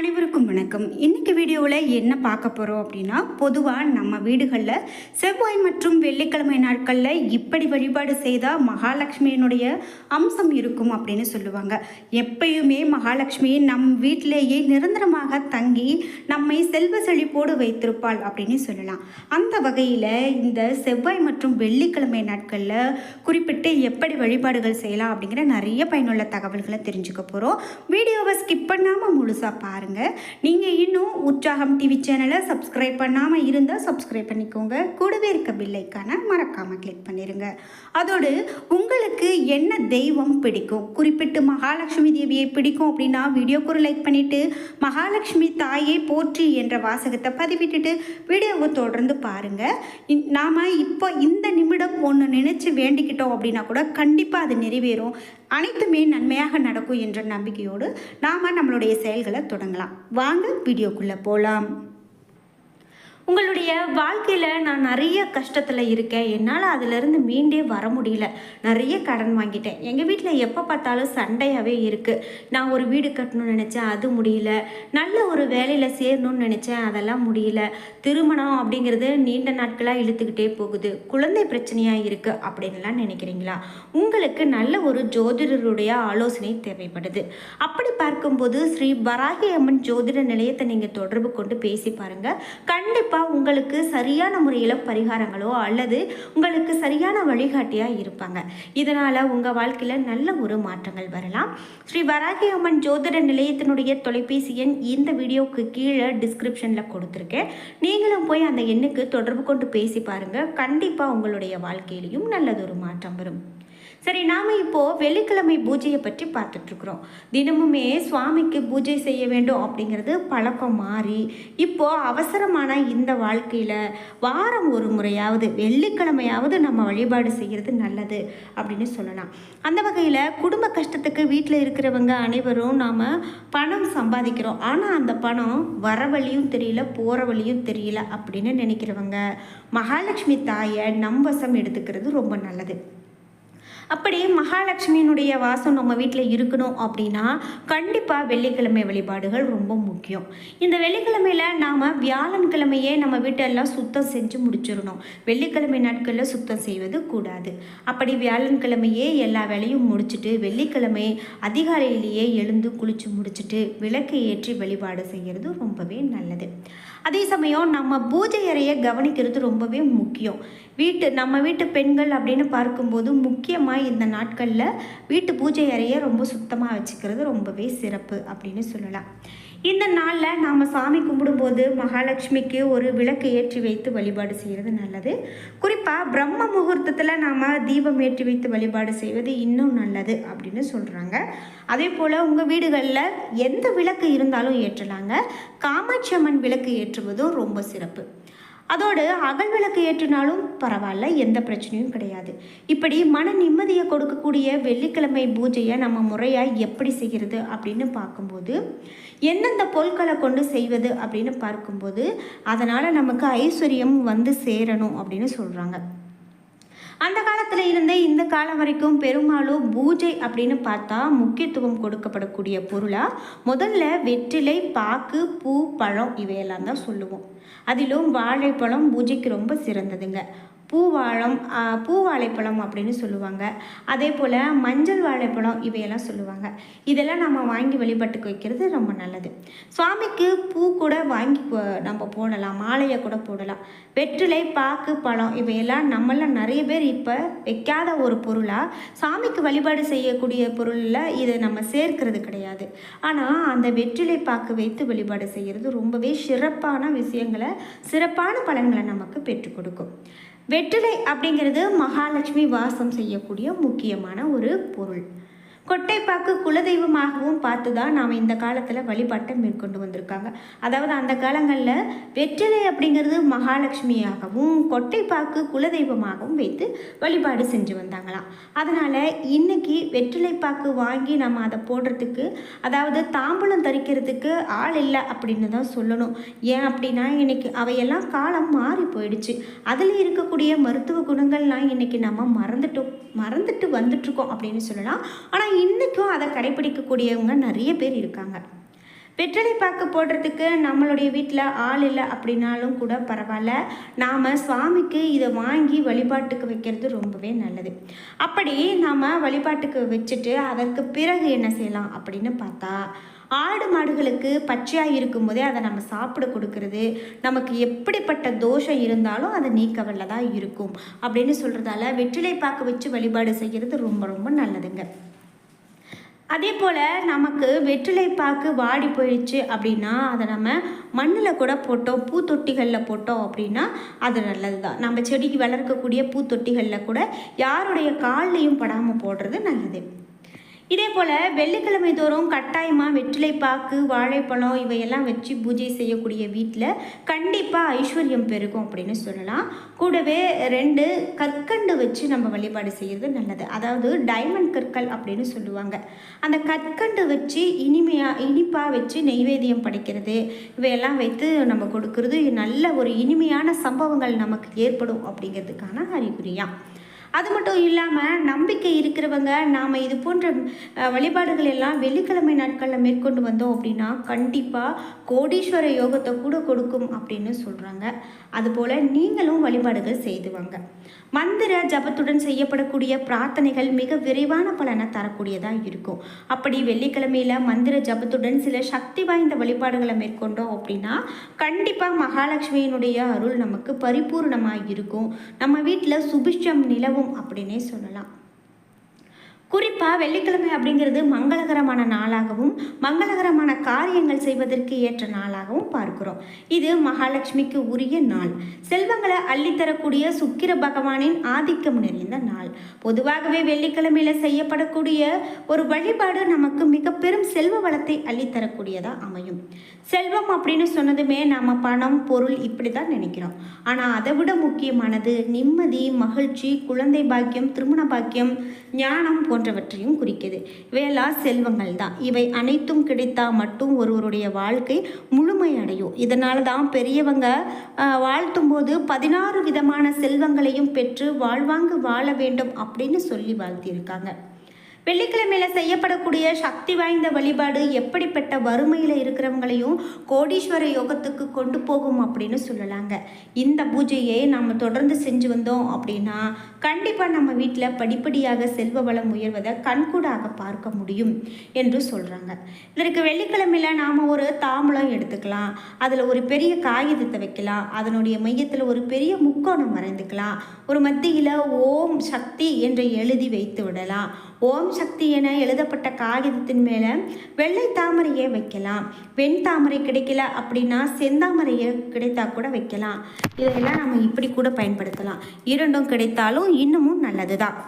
அனைவருக்கும் வணக்கம். இன்னைக்கு வீடியோவில் என்ன பார்க்க போகிறோம் அப்படின்னா பொதுவாக நம்ம வீடுகளில் செவ்வாய் மற்றும் வெள்ளிக்கிழமை நாட்களில் இப்படி வழிபாடு செய்தால் மகாலட்சுமியினுடைய அம்சம் இருக்கும் அப்படின்னு சொல்லுவாங்க. எப்பயுமே மகாலட்சுமி நம் வீட்டிலேயே நிரந்தரமாக தங்கி நம்மை செல்வ செழிப்போடு வைத்திருப்பாள் அப்படின்னு சொல்லலாம். அந்த வகையில் இந்த செவ்வாய் மற்றும் வெள்ளிக்கிழமை நாட்களில் குறிப்பிட்டு எப்படி வழிபாடுகள் செய்யலாம் அப்படிங்கிற நிறைய பயனுள்ள தகவல்களை தெரிஞ்சுக்க போகிறோம் வீடியோவை ஸ்கிப் பண்ணாமல் முழுசாக பாருங்கள் நீங்கள் இன்னும் உற்சாகம் டிவி சேனலை சப்ஸ்கிரைப் பண்ணாமல் இருந்தால் சப்ஸ்கிரைப் பண்ணிக்கோங்க. கூடவே இருக்க பில்லைக்கான மறக்காமல் கிளிக் பண்ணிடுங்க அதோடு உங்களுக்கு என்ன தெய்வம் பிடிக்கும்? குறிப்பிட்டு மகாலட்சுமி தேவியை பிடிக்கும் அப்படின்னா வீடியோக்கு ஒரு லைக் பண்ணிவிட்டு மகாலட்சுமி தாயை போற்றி என்ற வாசகத்தை பதிவிட்டுட்டு வீடியோவை தொடர்ந்து பாருங்கள் நாம் இப்போ இந்த நிமிடம் ஒன்று நினச்சி வேண்டிக்கிட்டோம் அப்படின்னா கூட கண்டிப்பாக அது நிறைவேறும். அனைத்துமே நன்மையாக நடக்கும் என்ற நம்பிக்கையோடு நாம் நம்மளுடைய செயல்களை தொடங்கலாம். வாங்க வீடியோக்குள்ளே போகலாம் உங்களுடைய வாழ்க்கையில் நான் நிறைய கஷ்டத்தில் இருக்கேன். என்னால் அதிலிருந்து மீண்டே வர முடியல. நிறைய கடன் வாங்கிட்டேன். எங்கள் வீட்டில் எப்போ பார்த்தாலும் சண்டையாகவே இருக்குது நான் ஒரு வீடு கட்டணும்னு நினச்சேன் அது முடியல. நல்ல ஒரு வேலையில் சேரணும்னு நினச்சேன் அதெல்லாம் முடியல. திருமணம் அப்படிங்கிறது நீண்ட நாட்களாக இழுத்துக்கிட்டே போகுது. குழந்தை பிரச்சனையாக இருக்குது அப்படின்லாம் நினைக்கிறீங்களா? உங்களுக்கு நல்ல ஒரு ஜோதிடருடைய ஆலோசனை தேவைப்படுது. அப்படி பார்க்கும்போது ஸ்ரீ வராகி அம்மன் ஜோதிட நிலையத்தை நீங்கள் தொடர்பு கொண்டு பேசி பாருங்கள் கண்டிப்பாக உங்களுக்கு சரியான முறையில் பரிகாரங்களோ அல்லது உங்களுக்கு சரியான வழிகாட்டியாக இருப்பாங்க. இதனால் உங்கள் வாழ்க்கையில் நல்ல ஒரு மாற்றங்கள் வரலாம். ஸ்ரீ வராகி அம்மன் ஜோதிட நிலையத்தினுடைய தொலைபேசி எண் இந்த வீடியோவுக்கு கீழே டிஸ்கிரிப்ஷனில் கொடுத்துருக்கேன். நீங்களும் போய் அந்த எண்ணுக்கு தொடர்பு கொண்டு பேசி பாருங்கள் கண்டிப்பாக உங்களுடைய வாழ்க்கையிலையும் நல்லதொரு மாற்றம் வரும். சரி நாம் இப்போது வெள்ளிக்கிழமை பூஜையை பற்றி பார்த்துட்ருக்குறோம். தினமுமே சுவாமிக்கு பூஜை செய்ய வேண்டும் அப்படிங்கிறது பழக்கம் மாறி இப்போது அவசரமான இந்த வாழ்க்கையில் வாரம் ஒரு முறையாவது வெள்ளிக்கிழமையாவது நம்ம வழிபாடு செய்கிறது நல்லது அப்படின்னு சொல்லலாம். அந்த வகையில் குடும்ப கஷ்டத்துக்கு வீட்டில் இருக்கிறவங்க அனைவரும் நாம் பணம் சம்பாதிக்கிறோம். ஆனால் அந்த பணம் வர வழியும் தெரியல போகிற வழியும் தெரியல அப்படின்னு நினைக்கிறவங்க மகாலட்சுமி தாயை நம்பசம் எடுத்துக்கிறது ரொம்ப நல்லது. அப்படி மகாலட்சுமியினுடைய வாசம் நம்ம வீட்டில் இருக்கணும் அப்படின்னா கண்டிப்பாக வெள்ளிக்கிழமை வழிபாடுகள் ரொம்ப முக்கியம். இந்த வெள்ளிக்கிழமையில் நாம் வியாழன்கிழமையே நம்ம வீட்டெல்லாம் சுத்தம் செஞ்சு முடிச்சிடணும். வெள்ளிக்கிழமை நாட்களில் சுத்தம் செய்வது கூடாது. அப்படி வியாழன்கிழமையே எல்லா வேலையும் முடிச்சுட்டு வெள்ளிக்கிழமை அதிகாலையிலேயே எழுந்து குளித்து முடிச்சுட்டு விளக்கு ஏற்றி வழிபாடு செய்கிறது ரொம்பவே நல்லது. அதே சமயம் நம்ம பூஜை அறையை கவனிக்கிறது ரொம்பவே முக்கியம். வீட்டு நம்ம வீட்டு பெண்கள் அப்படின்னு பார்க்கும்போது முக்கியமாக இந்த நாட்களில் வீட்டு பூஜை அறையை ரொம்ப சுத்தமாக வச்சுக்கிறது ரொம்பவே சிறப்பு அப்படின்னு சொல்லலாம். இந்த நாளில் நாம் சாமி கும்பிடும்போது மகாலட்சுமிக்கு ஒரு விளக்கு ஏற்றி வைத்து வழிபாடு செய்கிறது நல்லது. குறிப்பாக பிரம்ம முகூர்த்தத்தில் நாம் தீபம் ஏற்றி வைத்து வழிபாடு செய்வது இன்னும் நல்லது அப்படின்னு சொல்கிறாங்க அதே போல் உங்கள் வீடுகளில் எந்த விளக்கு இருந்தாலும் ஏற்றலாங்க. காமாட்சி அம்மன் விளக்கு ஏற்றுவதும் ரொம்ப சிறப்பு. அதோடு அகல் விளக்கு ஏற்றினாலும் பரவாயில்ல எந்த பிரச்சனையும் கிடையாது. இப்படி மன நிம்மதியை கொடுக்கக்கூடிய வெள்ளிக்கிழமை பூஜையை நம்ம முறையாக எப்படி செய்கிறது அப்படின்னு பார்க்கும்போது எந்தெந்த பொருட்களை கொண்டு செய்வது அப்படின்னு பார்க்கும்போது அதனால் நமக்கு ஐஸ்வர்யம் வந்து சேரணும் அப்படின்னு சொல்கிறாங்க அந்த காலத்தில் இருந்தே இந்த காலம் வரைக்கும் பெரும்பாலும் பூஜை அப்படின்னு பார்த்தா முக்கியத்துவம் கொடுக்கப்படக்கூடிய பொருளாக முதல்ல வெற்றிலை பாக்கு பூ பழம் இவையெல்லாம் தான் சொல்லுவோம். அதிலும் வாழைப்பழம் பூஜைக்கு ரொம்ப சிறந்ததுங்க. பூவாழம் ஆ, பூ வாழைப்பழம் அப்படின்னு சொல்லுவாங்க. அதே போல் மஞ்சள் வாழைப்பழம் இவையெல்லாம் சொல்லுவாங்க. இதெல்லாம் நம்ம வாங்கி வழிபட்டுக்கு வைக்கிறது ரொம்ப நல்லது. சுவாமிக்கு பூ கூட வாங்கி நம்ம போடலாம். மாலையை கூட போடலாம். வெற்றிலை பாக்கு பழம் இவையெல்லாம் நம்மள நிறைய பேர் இப்போ வைக்காத ஒரு பொருளாக சாமிக்கு வழிபாடு செய்யக்கூடிய பொருளில் இதை நம்ம சேர்க்கிறது கிடையாது. ஆனால் அந்த வெற்றிலை பாக்கு வைத்து வழிபாடு செய்கிறது ரொம்பவே சிறப்பான விஷயங்களை சிறப்பான பலன்களை நமக்கு பெற்றுக் கொடுக்கும். வெற்றிலை அப்படிங்கிறது மகாலட்சுமி வாசம் செய்யக்கூடிய முக்கியமான ஒரு பொருள். கொட்டைப்பாக்கு குலதெய்வமாகவும் பார்த்து தான் நாம் இந்த காலத்தில் வழிபாட்டை மேற்கொண்டு வந்திருக்காங்க. அதாவது அந்த காலங்களில் வெற்றிலை அப்படிங்கிறது மகாலட்சுமியாகவும் கொட்டைப்பாக்கு குலதெய்வமாகவும் வைத்து வழிபாடு செஞ்சு வந்தாங்களாம். அதனால் இன்னைக்கு வெற்றிலைப்பாக்கு வாங்கி நம்ம அதை போடுறதுக்கு அதாவது தாம்பூலம் தரிக்கிறதுக்கு ஆள் இல்லை அப்படின்னு தான் சொல்லணும். ஏன் அப்படின்னா இன்றைக்கி அவையெல்லாம் காலம் மாறி போயிடுச்சு. அதில் இருக்கக்கூடிய மருத்துவ குணங்கள்லாம் இன்றைக்கி நம்ம மறந்துட்டோம் மறந்துட்டு வந்துட்டுருக்கோம் அப்படின்னு சொல்லலாம். ஆனால் இன்றைக்கும் அதை கடைப்பிடிக்கக்கூடியவங்க நிறைய பேர் இருக்காங்க. வெற்றிலை பாக்கு போடுறதுக்கு நம்மளுடைய வீட்டில் ஆள் இல்லை அப்படின்னாலும் கூட பரவாயில்ல. நாம் சுவாமிக்கு இதை வாங்கி வழிபாட்டுக்கு வைக்கிறது ரொம்பவே நல்லது. அப்படி நாம் வழிபாட்டுக்கு வச்சுட்டு அதற்கு பிறகு என்ன செய்யலாம் அப்படின்னு பார்த்தா ஆடு மாடுகளுக்கு பச்சையாக இருக்கும்போதே அதை நம்ம சாப்பிட கொடுக்கறது நமக்கு எப்படிப்பட்ட தோஷம் இருந்தாலும் அதை நீக்க வல்லதாக இருக்கும் அப்படின்னு சொல்கிறதால வெற்றிலை பாக்கு வச்சு வழிபாடு செய்கிறது ரொம்ப ரொம்ப நல்லதுங்க. அதே போல் நமக்கு வெற்றிலை பாக்கு வாடி போயிடுச்சு அப்படின்னா அதை நம்ம மண்ணில் கூட போட்டோம் பூத்தொட்டிகளில் போட்டோம் அப்படின்னா அது நல்லது தான் நம்ம செடிக்கு வளர்க்கக்கூடிய பூத்தொட்டிகளில் கூட யாருடைய கால்லையும் படாமல் போடுறது நல்லது. இதே போல் வெள்ளிக்கிழமை தோறும் கட்டாயமாக வெற்றிலை பாக்கு வாழைப்பழம் இவையெல்லாம் வச்சு பூஜை செய்யக்கூடிய வீட்டில் கண்டிப்பாக ஐஸ்வர்யம் பெருகும் அப்படின்னு சொல்லலாம். கூடவே ரெண்டு கற்கண்டு வச்சு நம்ம வழிபாடு செய்கிறது நல்லது. அதாவது டைமண்ட் கற்கள் அப்படின்னு சொல்லுவாங்க. அந்த கற்கண்டு வச்சு இனிமையாக இனிப்பாக வச்சு நெய்வேத்தியம் படைக்கிறது இவையெல்லாம் வைத்து நம்ம கொடுக்கறது நல்ல ஒரு இனிமையான சம்பவங்கள் நமக்கு ஏற்படும் அப்படிங்கிறதுக்கான அறிகுறியாக அது மட்டும் இல்லாமல் நம்பிக்கை இருக்கிறவங்க நாம் இது போன்ற வழிபாடுகள் எல்லாம் வெள்ளிக்கிழமை நாட்களில் மேற்கொண்டு வந்தோம் அப்படின்னா கண்டிப்பாக கோடீஸ்வர யோகத்தை கூட கொடுக்கும் அப்படின்னு சொல்கிறாங்க அதுபோல் நீங்களும் வழிபாடுகள் செய்து வாங்க. மந்திர ஜபத்துடன் செய்யப்படக்கூடிய பிரார்த்தனைகள் மிக விரைவான பலனை தரக்கூடியதாக இருக்கும். அப்படி வெள்ளிக்கிழமையில் மந்திர ஜபத்துடன் சில சக்தி வாய்ந்த வழிபாடுகளை மேற்கொண்டோம் அப்படின்னா கண்டிப்பாக மகாலட்சுமியினுடைய அருள் நமக்கு பரிபூர்ணமாக இருக்கும். நம்ம வீட்டில் சுபிஷம் நிலவும் அப்படின்னே சொல்லலாம். குறிப்பாக வெள்ளிக்கிழமை அப்படிங்கிறது மங்களகரமான நாளாகவும் மங்களகரமான காரியங்கள் செய்வதற்கு ஏற்ற நாளாகவும் பார்க்கிறோம். இது மகாலட்சுமிக்கு உரிய நாள். செல்வங்களை அள்ளித்தரக்கூடிய சுக்கிர பகவானின் ஆதிக்கம் நிறைந்த நாள். பொதுவாகவே வெள்ளிக்கிழமையில் செய்யப்படக்கூடிய ஒரு வழிபாடு நமக்கு மிக பெரும் செல்வ வளத்தை அள்ளித்தரக்கூடியதாக அமையும். செல்வம் அப்படின்னு சொன்னதுமே நம்ம பணம் பொருள் இப்படி தான் நினைக்கிறோம். ஆனால் அதை விட முக்கியமானது நிம்மதி மகிழ்ச்சி குழந்தை பாக்கியம் திருமண பாக்கியம் ஞானம் போன்றவற்றையும் குறிக்குது. இவையெல்லாம் செல்வங்கள் தான் இவை அனைத்தும் கிடைத்தால் மட்டும் ஒருவருடைய வாழ்க்கை முழுமையடையும் இதனால தான் பெரியவங்க வாழ்த்தும் போது பதினாறு விதமான செல்வங்களையும் பெற்று வாழ்வாங்கு வாழ வேண்டும் அப்படின்னு சொல்லி வாழ்த்தியிருக்காங்க. வெள்ளிக்கிழமையில் செய்யப்படக்கூடிய சக்தி வாய்ந்த வழிபாடு எப்படிப்பட்ட வறுமையில் இருக்கிறவங்களையும் கோடீஸ்வர யோகத்துக்கு கொண்டு போகும் அப்படின்னு சொல்லலாங்க. இந்த பூஜையை நாம் தொடர்ந்து செஞ்சு வந்தோம் அப்படின்னா கண்டிப்பாக நம்ம வீட்டில் படிப்படியாக செல்வ வளம் உயர்வதை கண்கூடாக பார்க்க முடியும் என்று சொல்கிறாங்க இதற்கு வெள்ளிக்கிழமையில் நாம் ஒரு தாம்பலம் எடுத்துக்கலாம். அதில் ஒரு பெரிய காகிதத்தை வைக்கலாம். அதனுடைய மையத்தில் ஒரு பெரிய முக்கோணம் வரைந்துக்கலாம். ஒரு மத்தியில் ஓம் சக்தி என்று எழுதி வைத்து விடலாம். ஓம் சக்தி என எழுதப்பட்ட காகிதத்தின் மேலே வெள்ளை தாமரையை வைக்கலாம். வெண் தாமரை கிடைக்கல அப்படின்னா செந்தாமரையை கிடைத்தா கூட வைக்கலாம். இதையெல்லாம் நம்ம இப்படி கூட பயன்படுத்தலாம். இரண்டும் கிடைத்தாலும் இன்னமும் நல்லது தான்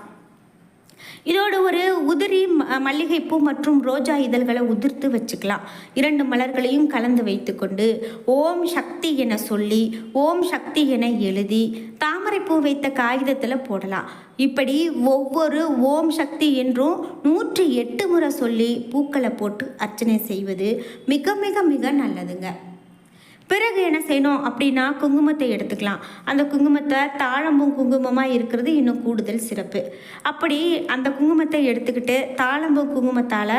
இதோடு ஒரு உதிரி ம- மல்லிகைப்பூ மற்றும் ரோஜா இதழ்களை உதிர்த்து வச்சுக்கலாம். இரண்டு மலர்களையும் கலந்து வைத்துக்கொண்டு ஓம் சக்தி என சொல்லி ஓம் சக்தி என எழுதி தாமரைப்பூ வைத்த காகிதத்தில் போடலாம். இப்படி ஒவ்வொரு ஓம் சக்தி என்றும் நூற்றி எட்டு முறை சொல்லி பூக்களை போட்டு அர்ச்சனை செய்வது மிக மிக மிக நல்லதுங்க. பிறகு என்ன செய்யணும் அப்படின்னா குங்குமத்தை எடுத்துக்கலாம். அந்த குங்குமத்தை தாழம்பும் குங்குமமாக இருக்கிறது இன்னும் கூடுதல் சிறப்பு. அப்படி அந்த குங்குமத்தை எடுத்துக்கிட்டு தாழம்பூ குங்குமத்தால்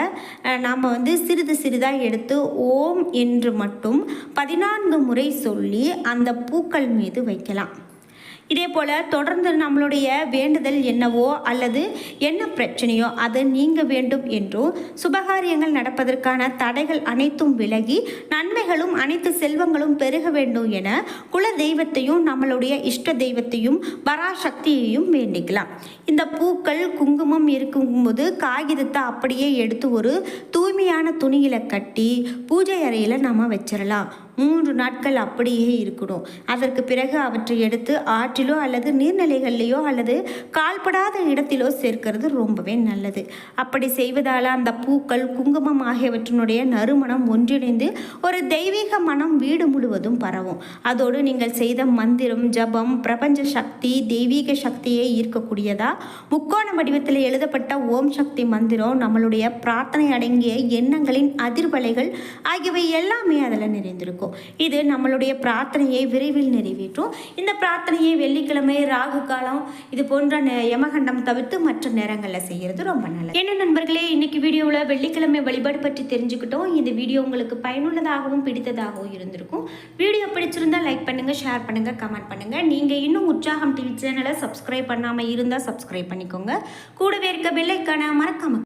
நாம் வந்து சிறிது சிறிதாக எடுத்து ஓம் என்று மட்டும் பதினான்கு முறை சொல்லி அந்த பூக்கள் மீது வைக்கலாம். இதே போல் தொடர்ந்து நம்மளுடைய வேண்டுதல் என்னவோ அல்லது என்ன பிரச்சனையோ அது நீங்க வேண்டும் என்றும் சுபகாரியங்கள் நடப்பதற்கான தடைகள் அனைத்தும் விலகி நன்மைகளும் அனைத்து செல்வங்களும் பெருக வேண்டும் என குல தெய்வத்தையும் நம்மளுடைய இஷ்ட தெய்வத்தையும் பராசக்தியையும் வேண்டிக்கலாம். இந்த பூக்கள் குங்குமம் இருக்கும்போது காகிதத்தை அப்படியே எடுத்து ஒரு தூய்மையான துணியில கட்டி பூஜை அறையில் நம்ம வச்சிடலாம் மூன்று நாட்கள் அப்படியே இருக்கணும். அதற்கு பிறகு அவற்றை எடுத்து ஆற்றிலோ அல்லது நீர்நிலைகள்லையோ அல்லது கால்படாத இடத்திலோ சேர்க்கிறது ரொம்பவே நல்லது. அப்படி செய்வதால் அந்த பூக்கள் குங்குமம் ஆகியவற்றினுடைய நறுமணம் ஒன்றிணைந்து ஒரு தெய்வீக மனம் வீடு முழுவதும் பரவும். அதோடு நீங்கள் செய்த மந்திரம் ஜபம் பிரபஞ்ச சக்தி தெய்வீக சக்தியை ஈர்க்கக்கூடியதா? முக்கோண வடிவத்தில் எழுதப்பட்ட ஓம் சக்தி மந்திரம் நம்மளுடைய பிரார்த்தனை அடங்கிய எண்ணங்களின் அதிர்வலைகள் ஆகியவை எல்லாமே அதில் நிறைந்திருக்கும். இருக்கும். இது நம்மளுடைய பிரார்த்தனையை விரைவில் நிறைவேற்றும். இந்த பிரார்த்தனையை வெள்ளிக்கிழமை ராகு காலம் இது போன்ற யமகண்டம் தவிர்த்து மற்ற நேரங்களில் செய்கிறது ரொம்ப நல்லது. என்ன நண்பர்களே இன்னைக்கு வீடியோவில் வெள்ளிக்கிழமை வழிபாடு பற்றி தெரிஞ்சுக்கிட்டோம். இந்த வீடியோ உங்களுக்கு பயனுள்ளதாகவும் பிடித்ததாகவும் இருந்திருக்கும். வீடியோ பிடிச்சிருந்தா லைக் பண்ணுங்க ஷேர் பண்ணுங்க கமெண்ட் பண்ணுங்க. நீங்க இன்னும் உற்சாகம் டிவி சேனலை சப்ஸ்கிரைப் பண்ணாம இருந்தா சப்ஸ்கிரைப் பண்ணிக்கோங்க. கூடவே இருக்க பெல்லைக்கான மறக்காம